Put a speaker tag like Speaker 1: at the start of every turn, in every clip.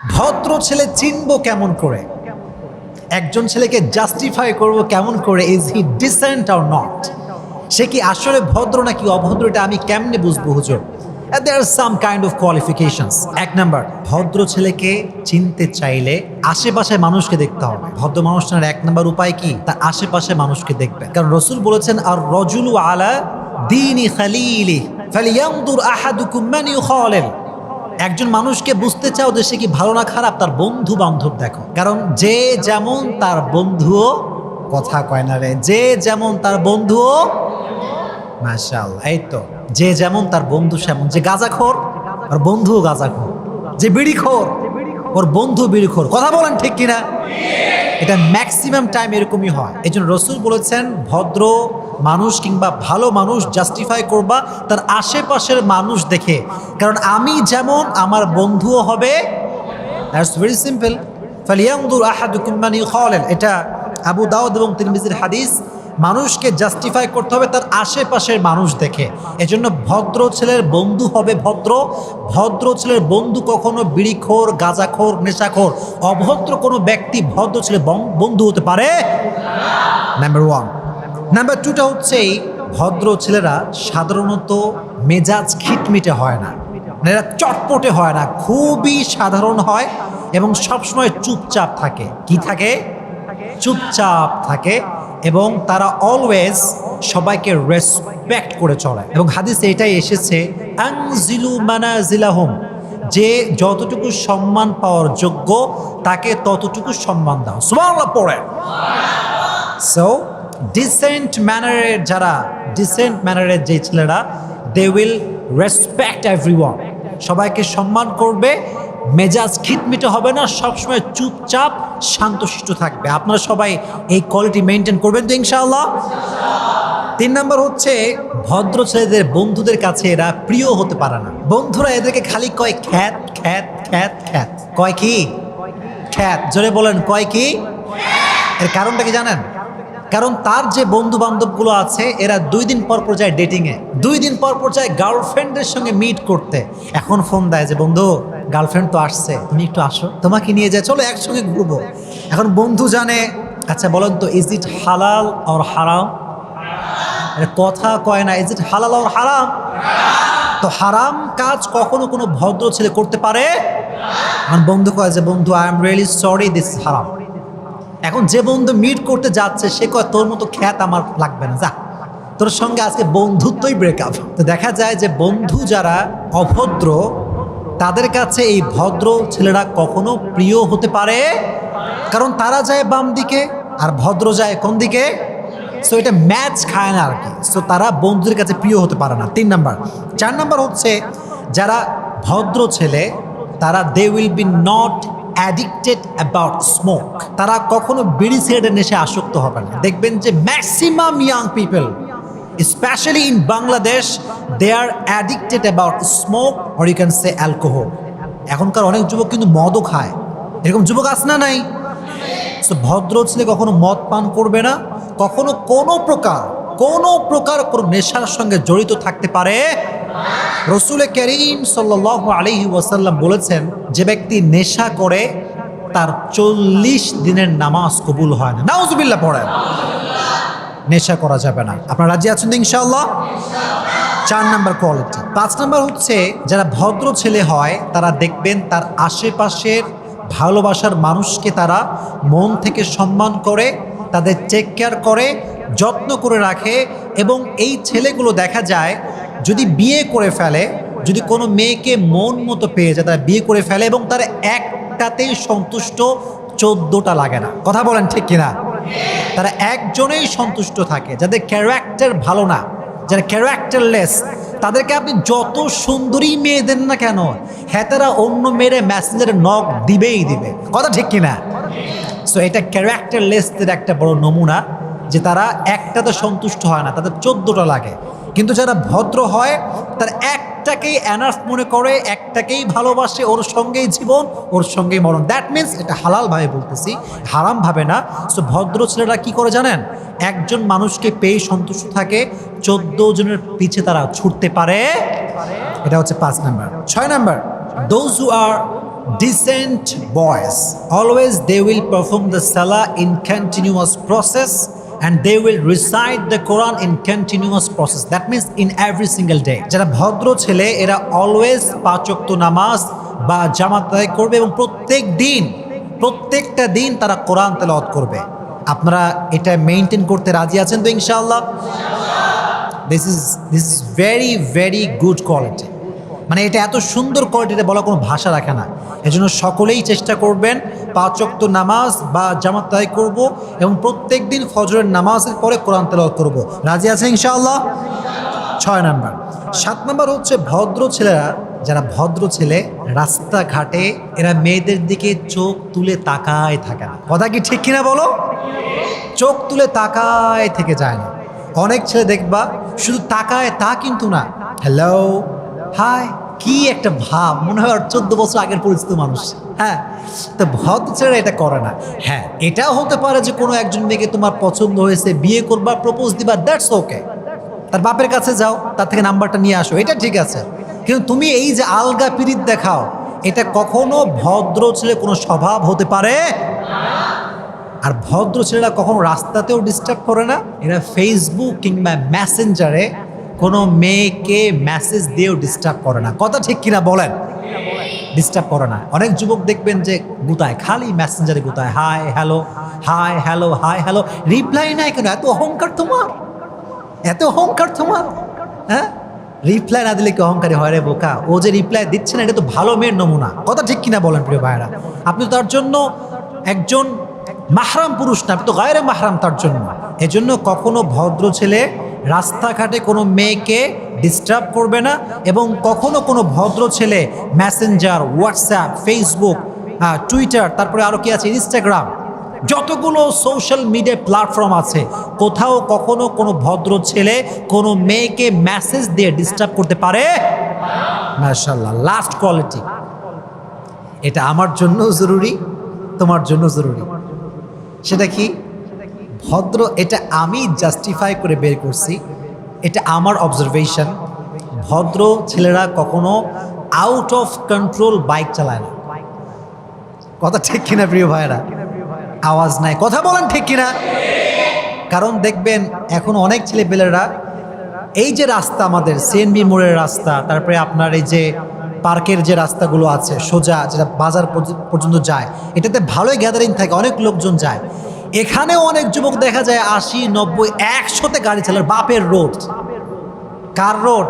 Speaker 1: ভদ্র ছেলে চিনব কেমন করে? একজন ছেলেকে জাস্টিফাই করব কেমন করে? Is he decent or not সে কি আসলে ভদ্র নাকি অভদ্র? এটা আমি কেমনে বুঝব, হুজুর? There some kind of qualifications এক নাম্বার, ভদ্র ছেলেকে চিনতে চাইলে আশেপাশে মানুষকে দেখতে হবে। ভদ্র মানুষটার এক নাম্বার উপায় কি? তার আশেপাশে মানুষকে দেখবে কারণ রসুল বলেছেন আর রজুলু আলা দিনী খালিলি ফালিয়ামদুর আহাদুকুম মান ইউখালিল একজন মানুষকে বুঝতে চাও যে সে কি ভালো না খারাপ? তার বন্ধু বান্ধব দেখো। কারণ যে যেমন তার বন্ধুও কথা কয় না রে, যে যেমন তার বন্ধুও মাশাল এই তো। যে যেমন তার বন্ধু সেমন। যে গাঁজাখোর আর বন্ধুও গাঁজাখোর। যে বিড়িখোর, ওর বন্ধু বিড়িখোর। কথা বলেন ঠিক কিনা? এটা ম্যাক্সিমাম টাইম এরকমই হয়। এই জন্য রসুল বলেছেন, ভদ্র মানুষ কিংবা ভালো মানুষ জাস্টিফাই করবা তার আশেপাশের মানুষ দেখে। কারণ আমি যেমন, আমার বন্ধুও হবে। দ্যাটস ভেরি সিম্পল ফালিয়ামদুর আহাদুকুম মান ইউখালিল এটা আবু দাউদ এবং তিরমিজির হাদিস। মানুষকে জাস্টিফাই করতে হবে তার আশেপাশের মানুষ দেখে। এজন্য ভদ্র ছেলের বন্ধু হবে ভদ্র। ভদ্র ছেলের বন্ধু কখনো বিড়িখোর, গাঁজাখোর, নেশাখোর। অভদ্র কোনো ব্যক্তি ভদ্র ছেলে বন্ধু হতে পারে? নাম্বার ওয়ান নাম্বার টুটা হচ্ছে এই ভদ্র ছেলেরা সাধারণত মেজাজ খিটমিটে হয় না। মানে এরা চটপটে হয় না, খুবই সাধারণ হয় এবং সবসময় চুপচাপ থাকে। কি থাকে? চুপচাপ থাকে এবং তারা অলওয়েজ সবাইকে রেসপেক্ট করে চলে। এবং হাদিসে এটাই এসেছে যে যতটুকু সম্মান পাওয়ার যোগ্য, তাকে ততটুকু সম্মান দাও। সুবহানাল্লাহ পড়ে সো ডিসেন্ট ম্যানারের যারা ডিসেন্ট ম্যানারের যে ছেলেরা দে উইল রেসপেক্ট এভরি সবাইকে সম্মান করবে, মেজাজ খিটমিটে হবে না, সবসময় চুপচাপ শান্তশিষ্ট থাকবে। আপনারা সবাই এই কোয়ালিটি মেনটেন করবেন তো ইনশাআল্লাহ? তিন নম্বর হচ্ছে, ভদ্র ছেলেদের বন্ধুদের কাছে এরা প্রিয় হতে পারে না। বন্ধুরা এদেরকে খালি কয় খ্যাত খ্যাত খ্যাত খ্যাত। কয় কি? খ্যাত। জোরে বলেন, কয় কি? এর কারণটা কি জানেন? কারণ তার যে বন্ধু বান্ধবগুলো আছে, এরা দুই দিন পর পর যায় ডেটিংয়ে দুই দিন পর পর যায় গার্লফ্রেন্ডের সঙ্গে মিট করতে। এখন ফোন দেয় যে, বন্ধু গার্লফ্রেন্ড তো আসছে, তুমি একটু আসো। তোমাকে নিয়ে যায়, চলো একসঙ্গে ঘুরবো। এখন বন্ধু জানে আচ্ছা বলেন তো ইজ ইট হালাল আর হারাম কথা কয় না ইজ ইট হালাল আর হারাম তো হারাম কাজ কখনো কোনো ভদ্র ছেলে করতে পারে? বন্ধু কয় যে, বন্ধু I am really sorry this হারাম এখন যে বন্ধু মিট করতে যাচ্ছে, সে কয়, তোর মতো খ্যাত আমার লাগবে না, যা। তোর সঙ্গে আজকে বন্ধুত্বই ব্রেকআপ তো দেখা যায় যে বন্ধু যারা অভদ্র, তাদের কাছে এই ভদ্র ছেলেরা কখনো প্রিয় হতে পারে? কারণ তারা যায় বাম দিকে আর ভদ্র যায় কোন দিকে? সো এটা ম্যাচ খায় না আর কি। সো তারা বন্ধুদের কাছে প্রিয় হতে পারে না। তিন নাম্বার। চার নাম্বার হচ্ছে, যারা ভদ্র ছেলে, তারা they will be not addicted about smoke তারা কখনো বিড়ি সিগারেটের নেশে আসক্ত হবে না। দেখবেন যে maximum young people specially in Bangladesh they are addicted about smoke or you say alcohol এখনকার অনেক যুবক কিন্তু মদও খায়। এরকম যুবক আস না নাই? So, ভদ্র ছেলে কখনো মদ পান করবে না? কখনো কোনো প্রকার কোনো প্রকার কোনো নেশার সঙ্গে জড়িত থাকতে পারে রসুল করিম সাল্লাহ আলহি ওয়াসাল্লাম বলেছেন, যে ব্যক্তি নেশা করে, তার চল্লিশ দিনের নামাজ কবুল হয় না। নাউজুবিল্লাহ পড়েন। নেশা করা যাবে না। আপনার রাজি আছেন তো ইনশাআল্লাহ? চার নাম্বার কোয়ালিটি। পাঁচ নাম্বার হচ্ছে, যারা ভদ্র ছেলে হয়, তারা দেখবেন তার আশেপাশের ভালোবাসার মানুষকে তারা মন থেকে সম্মান করে, তাদের চেক কেয়ার করে, যত্ন করে রাখে এবং এই ছেলেগুলো দেখা যায় যদি বিয়ে করে ফেলে, যদি কোনো মেয়েকে মন মতো পেয়ে যায়, তারা বিয়ে করে ফেলে এবং তার একটাতেই সন্তুষ্ট চোদ্দোটা লাগে না। কথা বলেন ঠিক কিনা? তারা একজনেই সন্তুষ্ট থাকে, যাদের ক্যারেক্টার ভালো না, যারা ক্যারেক্টারলেস তাদেরকে আপনি যত সুন্দরী মেয়ে দেন না কেন হ্যাঁ তারা অন্য মেয়েরে ম্যাসেঞ্জারে নখ দিবেই দিবে। কথা ঠিক কিনা? সো এটা ক্যারেক্টারলেসদের একটা বড় নমুনা যে তারা একটাতে সন্তুষ্ট হয় না, তাদের চোদ্দোটা লাগে। কিন্তু যারা ভদ্র হয়, তার একটাকেই অ্যানার্ফ মনে করে, একটাকেই ভালোবাসে, ওর সঙ্গেই জীবন, ওর সঙ্গেই মরণ। দ্যাট মিন্স এটা হালালভাবে বলতেছি হারামভাবে না। সো ভদ্র ছেলেরা কি করে জানেন? একজন মানুষকে পেয়ে সন্তুষ্ট থাকে, চোদ্দ জনের পিছে তারা ছুটতে পারে। এটা হচ্ছে পাঁচ নাম্বার। ছয় number those who are decent boys, always they will perform the salah in continuous process and they will recite the quran in continuous process. That means in every single day. যারা ভদ্র ছেলে, এরা always পাঁচক্ত নামাজ বা জামাত আদায় করবে এবং প্রত্যেক দিন, প্রত্যেকটা দিন তারা কোরআন তেলাওয়াত করবে। আপনারা এটা মেনটেন করতে রাজি আছেন তো ইনশাআল্লাহ? This is this is very very good quality মানে এটা এত সুন্দর কোয়ালিটিতে বলা কোনো ভাষা রাখে না। এজন্য সকলেই চেষ্টা করবেন পাঁচ ওয়াক্ত নামাজ বা জামাত তাই করব এবং প্রত্যেক দিন ফজরের নামাজের পরে কোরআন তেলাওয়াত করব। রাজি আছেন ইনশাআল্লাহ? ছয় নাম্বার। সাত নাম্বার হচ্ছে ভদ্র ছেলেরা, যারা ভদ্র ছেলে, রাস্তাঘাটে এরা মেয়েদের দিকে চোখ তুলে তাকায় থাকে না। কথা কি ঠিক কিনা বলো? চোখ তুলে তাকায় থেকে যায় না। অনেক ছেলে দেখবা, শুধু তাকায় তা কিন্তু না। হ্যালো হাই কি একটা ভাব। মনে হয় চোদ্দ বছর আগের পরিচিত মানুষ। হ্যাঁ তো ভদ্র ছেলেরা এটা করে না। হ্যাঁ এটাও হতে পারে যে কোনো একজন মেয়েকে তোমার পছন্দ হয়েছে, বিয়ে করবা প্রপোজ দিবা দ্যাটস ওকে তার বাপের কাছে যাও, তার থেকে নাম্বারটা নিয়ে আসো, এটা ঠিক আছে। কিন্তু তুমি এই যে আলগা পিরিত দেখাও, এটা কখনো ভদ্র ছেলে কোনো স্বভাব হতে পারে? আর ভদ্র ছেলেরা কখনো রাস্তাতেও ডিস্টার্ব করে না? এরা ফেসবুক কিংবা মেসেঞ্জারে কোনো মেয়েকে মেসেজ দিয়েও ডিস্টার্ব করে না। কথা ঠিক কিনা বলেন? ডিস্টার্ব করে না। অনেক যুবক দেখবেন যে গুতায়, খালি মেসেঞ্জারে গুতায় hi hello hi hello hi hello reply নাই কেন? এত অহংকার তোমার? এত অহংকার তোমার? হ্যাঁ? রিপ্লাই না দিলে কি অহংকারী হয় রে বোকা? ও যে রিপ্লাই দিচ্ছে না, এটা তো ভালো মেয়ের নমুনা। কথা ঠিক কিনা বলেন প্রিয় ভাইরা আপনি তার জন্য একজন মাহরাম পুরুষ না, আপনি তো গায়ের মাহরাম তার জন্য। এজন্য কখনো ভদ্র ছেলে রাস্তাঘাটে কোনো মেয়েকে ডিস্টার্ব করবে না এবং কখনো কোনো ভদ্র ছেলে মেসেঞ্জার হোয়াটসঅ্যাপ ফেসবুক টুইটার তারপরে আরও কি আছে? ইনস্টাগ্রাম যতগুলো সোশ্যাল মিডিয়া প্ল্যাটফর্ম আছে, কোথাও কখনো কোনো ভদ্র ছেলে কোনো মেয়েকে মেসেজ দিয়ে ডিস্টার্ব করতে পারে? মার্শাল্লাহ লাস্ট কোয়ালিটি এটা আমার জন্য জরুরি, তোমার জন্য জরুরি। সেটা কি? ভদ্র, এটা আমি জাস্টিফাই করে বের করছি, এটা আমার অবজারভেশন ভদ্র ছেলেরা কখনো আউট অফ কন্ট্রোল বাইক চালায় না। কথা ঠিক কিনা প্রিয় ভাইরা আওয়াজ নাই। কথা বলেন ঠিক কিনা? কারণ দেখবেন, এখন অনেক ছেলে ছেলেপেলেরা, এই যে রাস্তা আমাদের সিএনবি মোড়ের রাস্তা, তারপরে আপনার এই যে পার্কের যে রাস্তাগুলো আছে, সোজা, যেটা বাজার পর্য- পর্যন্ত যায়, এটাতে ভালোই গ্যাদারিং থাকে, অনেক লোকজন যায়। এখানেও অনেক যুবক দেখা যায় আশি, নব্বই, একশোতে গাড়ি চালার বাপের রোড। কার রোড?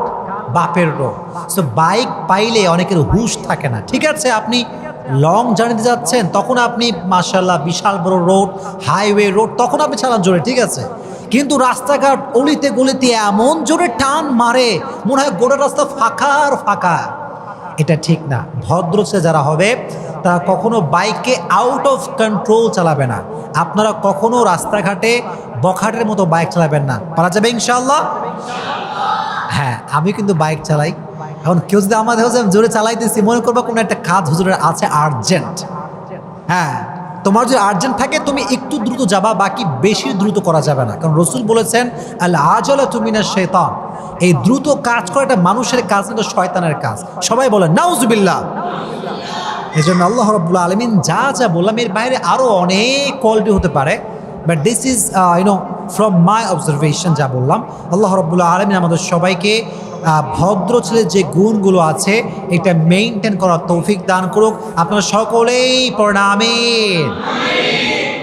Speaker 1: বাপের রোড। সো বাইক পাইলে অনেকের হুশ থাকে না। ঠিক আছে, আপনি লং জার্নিতে যাচ্ছেন, তখন আপনি মার্শাল্লাহ বিশাল বড় রোড হাইওয়ে রোড তখন আপনি চালান জোরে, ঠিক আছে? কিন্তু রাস্তাঘাট অলিতে গলিতে এমন জোরে টান মারে, মনে হয় গোটা রাস্তা ফাঁকা আর ফাঁকা। এটা ঠিক না। ভদ্র ছেলে যারা হবে, তারা কখনো বাইকে আউট অফ কন্ট্রোল চালাবে না। আপনারা কখনো রাস্তাঘাটে বখাটের মতো বাইক চালাবেন না। পারা যাবে ইনশাল্লাহ হ্যাঁ আমি কিন্তু বাইক চালাই। এখন কেউ যদি আমাদের হচ্ছে জোরে চালাইতেছি, মনে করব কোনো একটা কাজ হুজুরের আছে আর্জেন্ট হ্যাঁ তোমার যদি আর্জেন্ট থাকে, তুমি একটু দ্রুত যাবা, বাকি বেশি দ্রুত করা যাবে না। কারণ রসুল বলেছেন আল্লাহ আজলা তুমি না শেতান এই দ্রুত কাজ করাটা মানুষের কাজ, কিন্তু শয়তানের কাজ। সবাই বলে নাউজুবিল্লাহ। এই জন্য আল্লাহ রব্বুল্লা আলমিন যা যা বললাম, এর বাইরে আরও অনেক কোয়ালিটি হতে পারে। But this is you know from my observation যা বললাম, আল্লাহ রব্বুল্লাহ আলমিন আমাদের সবাইকে ভদ্র ছেলের যে গুণগুলো আছে, এটা মেনটেন করার তৌফিক দান করুক। আপনারা সকলেই প্রণামের